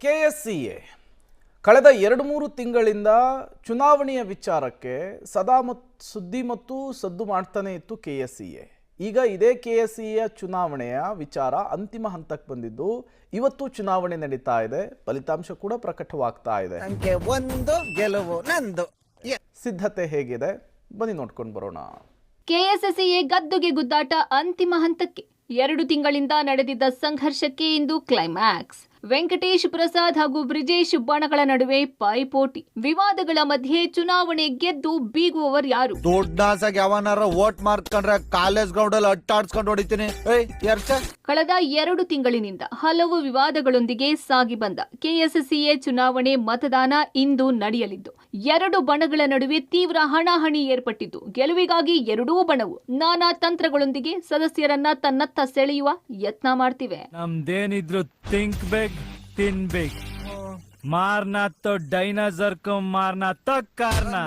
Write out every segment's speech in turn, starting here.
KSCA ಕಳೆದ ಎರಡು ಮೂರು ತಿಂಗಳಿಂದ ಚುನಾವಣೆಯ ವಿಚಾರಕ್ಕೆ ಸದಾ ಮತ್ತು ಸುದ್ದಿ ಮತ್ತು ಸದ್ದು ಮಾಡ್ತಾನೆ ಇತ್ತು ಕೆ ಎಸ್ ಈಗ ಇದೇ ಕೆ ಎಸ್ ಚುನಾವಣೆಯ ವಿಚಾರ ಅಂತಿಮ ಹಂತಕ್ಕೆ ಬಂದಿದ್ದು ಇವತ್ತು ಚುನಾವಣೆ ನಡೀತಾ ಇದೆ. ಫಲಿತಾಂಶ ಕೂಡ ಪ್ರಕಟವಾಗ್ತಾ ಇದೆ. ಸಂಖ್ಯೆ ಒಂದು ಗೆಲುವು ನಂದು. ಸಿದ್ಧತೆ ಹೇಗಿದೆ? ಬನ್ನಿ ನೋಡ್ಕೊಂಡು ಬರೋಣ. ಕೆಎಸ್ಎಸ್ಸಿಎ ಗದ್ದುಗೆ ಗುದ್ದಾಟ ಅಂತಿಮ ಹಂತಕ್ಕೆ. ಎರಡು ತಿಂಗಳಿಂದ ನಡೆದಿದ್ದ ಸಂಘರ್ಷಕ್ಕೆ ಇಂದು ಕ್ಲೈಮ್ಯಾಕ್ಸ್. ವೆಂಕಟೇಶ್ ಪ್ರಸಾದ್ ಹಾಗೂ ಬ್ರಿಜೇಶ್ ಬಣಗಳ ನಡುವೆ ಪೈಪೋಟಿ. ವಿವಾದಗಳ ಮಧ್ಯೆ ಚುನಾವಣೆ ಗೆದ್ದು ಬೀಗುವವರು ಯಾರು? ದೊಡ್ಡಾಸಾಗಿ ಯಾವನಾರ ವೋಟ್ ಮಾಡ್ಕೊಂಡ್ರೆ ಕಾಲೇಜ್ ಗ್ರೌಂಡ್ ಅಲ್ಲಿ ಅಟ್ಟಾಡ್ಸ್ಕೊಂಡು ಹೊಡಿತೀನಿ. ಕಳೆದ ಎರಡು ತಿಂಗಳಿನಿಂದ ಹಲವು ವಿವಾದಗಳೊಂದಿಗೆ ಸಾಗಿ ಬಂದ ಕೆಎಸ್ಸಿಎ ಚುನಾವಣೆ ಮತದಾನ ಇಂದು ನಡೆಯಲಿದ್ದು. ಎರಡು ಬಣಗಳ ನಡುವೆ ತೀವ್ರ ಹಣಾಹಣಿ ಏರ್ಪಟ್ಟಿದ್ದು. ಗೆಲುವಿಗಾಗಿ ಎರಡೂ ಬಣವು ನಾನಾ ತಂತ್ರಗಳೊಂದಿಗೆ ಸದಸ್ಯರನ್ನ ತನ್ನತ್ತ ಸೆಳೆಯುವ ಯತ್ನ ಮಾಡ್ತಿವೆ. ನಮ್ದೇನಿದ್ರು ಥಿಂಕ್ ಬೇಕ್ तीन बिग मारना तो डायनासोर को मारना तक तो करना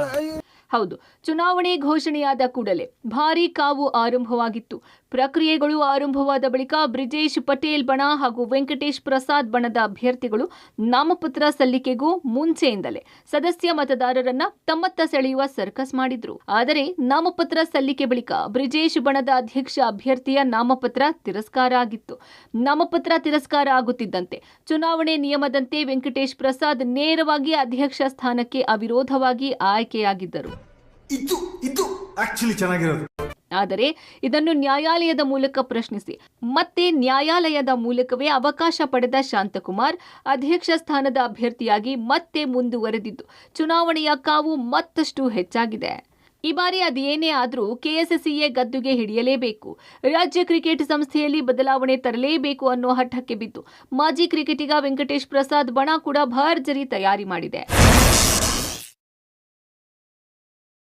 ಹೌದು. ಚುನಾವಣೆ ಘೋಷಣೆಯಾದ ಕೂಡಲೇ ಭಾರೀ ಕಾವು ಆರಂಭವಾಗಿತ್ತು. ಪ್ರಕ್ರಿಯೆಗಳು ಆರಂಭವಾದ ಬಳಿಕ ಬ್ರಿಜೇಶ್ ಪಟೇಲ್ ಬಣ ಹಾಗೂ ವೆಂಕಟೇಶ್ ಪ್ರಸಾದ್ ಬಣದ ಅಭ್ಯರ್ಥಿಗಳು ನಾಮಪತ್ರ ಸಲ್ಲಿಕೆಗೂ ಮುಂಚೆಯಿಂದಲೇ ಸದಸ್ಯ ಮತದಾರರನ್ನ ತಮ್ಮತ್ತ ಸೆಳೆಯುವ ಸರ್ಕಸ್ ಮಾಡಿದ್ರು. ಆದರೆ ನಾಮಪತ್ರ ಸಲ್ಲಿಕೆ ಬಳಿಕ ಬ್ರಿಜೇಶ್ ಬಣದ ಅಧ್ಯಕ್ಷ ಅಭ್ಯರ್ಥಿಯ ನಾಮಪತ್ರ ತಿರಸ್ಕಾರ ಆಗಿತ್ತು. ನಾಮಪತ್ರ ತಿರಸ್ಕಾರ ಆಗುತ್ತಿದ್ದಂತೆ ಚುನಾವಣೆ ನಿಯಮದಂತೆ ವೆಂಕಟೇಶ್ ಪ್ರಸಾದ್ ನೇರವಾಗಿ ಅಧ್ಯಕ್ಷ ಸ್ಥಾನಕ್ಕೆ ಅವಿರೋಧವಾಗಿ ಆಯ್ಕೆಯಾಗಿದ್ದರು. ಇದು ಇದು ಆಕ್ಚುಲಿ ಚೆನ್ನಾಗಿರೋದು. ಆದರೆ ಇದನ್ನು ನ್ಯಾಯಾಲಯದ ಮೂಲಕ ಪ್ರಶ್ನಿಸಿ. ಮತ್ತೆ ನ್ಯಾಯಾಲಯದ ಮೂಲಕವೇ ಅವಕಾಶ ಪಡೆದ ಶಾಂತಕುಮಾರ್ ಅಧ್ಯಕ್ಷ ಸ್ಥಾನದ ಅಭ್ಯರ್ಥಿಯಾಗಿ ಮತ್ತೆ ಮುಂದುವರೆದಿದ್ದು, ಚುನಾವಣೆಯ ಕಾವು ಮತ್ತಷ್ಟು ಹೆಚ್ಚಾಗಿದೆ. ಈ ಬಾರಿ ಅದೇನೇ ಆದರೂ ಕೆಎಸ್ಎಸ್ಸಿಎ ಗದ್ದುಗೆ ಹಿಡಿಯಲೇಬೇಕು. ರಾಜ್ಯ ಕ್ರಿಕೆಟ್ ಸಂಸ್ಥೆಯಲ್ಲಿ ಬದಲಾವಣೆ ತರಲೇಬೇಕು ಅನ್ನೋ ಹಠಕ್ಕೆ ಬಿದ್ದು, ಮಾಜಿ ಕ್ರಿಕೆಟಿಗ ವೆಂಕಟೇಶ್ ಪ್ರಸಾದ್ ಬಣ ಕೂಡ ಭರ್ಜರಿ ತಯಾರಿ ಮಾಡಿದೆ.